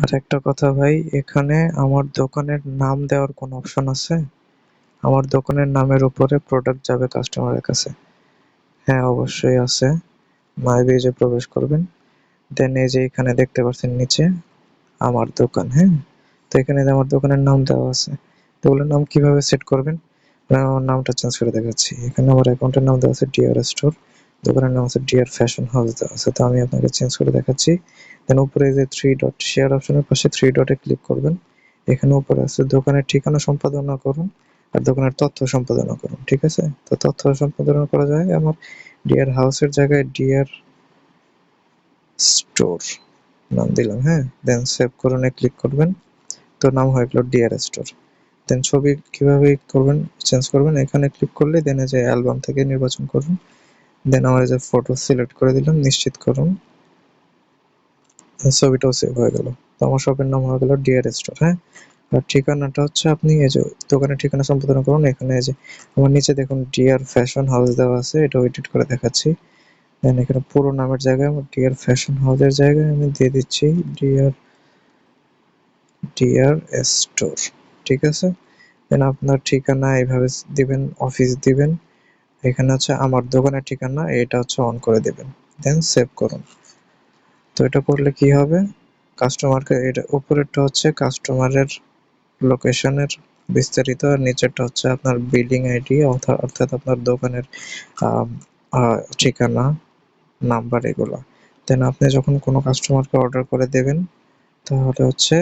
আর একটা কথা ভাই, এখানে আমার দোকানের নাম দেওয়ার কোনো অপশন আছে? আমার দোকানের নামের উপরে প্রোডাক্ট যাবে কাস্টমারের কাছে। হ্যাঁ অবশ্যই আছে। মাই পেজে প্রবেশ করবেন। দেন এই যে এখানে দেখতে পাচ্ছেন নিচে আমার দোকান হ্যাঁ? তো এখানে আমার দোকানের নাম দেওয়া আছে, তো ওগুলোর নাম কীভাবে সেট করবেন? আমার নামটা চেঞ্জ করে দেখাচ্ছি। এখানে আমার অ্যাকাউন্টের নাম দেওয়া আছে ডিআর স্টোর দোকানের নাম আছে ডিয়ার ফ্যাশন হাউস আছে তো আমি আপনাকে চেঞ্জ করে দেখাচ্ছি। দেন উপরে যে থ্রি ডট শেয়ার অপশনের পাশে থ্রি ডটে ক্লিক করবেন। এখানে উপরে আছে দোকানের ঠিকানা সম্পাদনা করুন আর দোকানের তথ্য সম্পাদনা করুন, ঠিক আছে? তো তথ্য সম্পাদনা করা যায় আমার ডিয়ার হাউসের জায়গায় ডিয়ার স্টোর নাম দিলাম হ্যাঁ? দেন সেভ করুন ক্লিক করবেন। তো নাম হয়ে গেল ডিয়ার স্টোর দেন ছবি কীভাবে করবেন চেঞ্জ করবেন, এখানে ক্লিক করলে দেন যে অ্যালবাম থেকে নির্বাচন করুন। দেন আমার যে ফটো সিলেক্ট করে দিলাম, নিশ্চিত করুন, ছবিটাও সেভ হয়ে গেল। তো আমার শপের নাম হয়ে গেল ডিয়ার স্টোর হ্যাঁ? আর ঠিকানাটা হচ্ছে আপনি এই যে দোকানের ঠিকানা সম্পাদনা করুন, এখানে যে আমার নিচে দেখুন ডিয়ার ফ্যাশন হাউস দেওয়া আছে, এটাও এডিট করে দেখাচ্ছি। দেন এখানে পুরো নামের জায়গায় আমার ডিয়ার ফ্যাশন হাউসের জায়গায় আমি দিয়ে দিচ্ছি ডিআর ডিআর স্টোর ঠিক আছে? দেন আপনার ঠিকানা এইভাবে দিবেন অফিস দিবেন। এখানে হচ্ছে আমার দোকানের ঠিকানা, এটা হচ্ছে অন করে দেবেন। দেন সেভ করুন। তো এটা করলে কি হবে? কাস্টমারকে এটা উপরেরটা হচ্ছে কাস্টমারের লোকেশনের বিস্তারিত, আর নিচেরটা হচ্ছে আপনার বিলিং আইডি অর্থাৎ আপনার দোকানের ঠিকানা নাম্বার এগুলো। দেন আপনি যখন কোনো কাস্টমারকে অর্ডার করে দেবেন, তাহলে হচ্ছে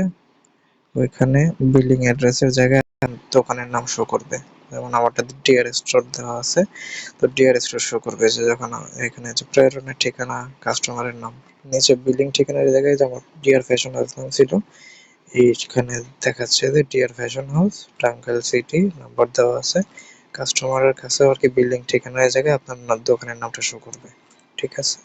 ওইখানে বিলিং অ্যাড্রেসের জায়গায় দোকানের নাম শো করবে। যেমন আমারটা ডিআর স্টোর দেওয়া আছে, তো ডিআর স্টোর শো করবে যে যখন এখানে যে প্রেরণের ঠিকানা কাস্টমারের নাম, নিচে বিলিং ঠিকানার জায়গায় যেমন ডিআর ফ্যাশন হাউস নাম ছিল, এইখানে দেখাচ্ছে যে D R fashion house Tangail city number দেওয়া আছে কাস্টমারের কাছে আর কি বিল্ডিং ঠিকানার জায়গায় আপনার দোকানের নামটা শো করবে, ঠিক আছে?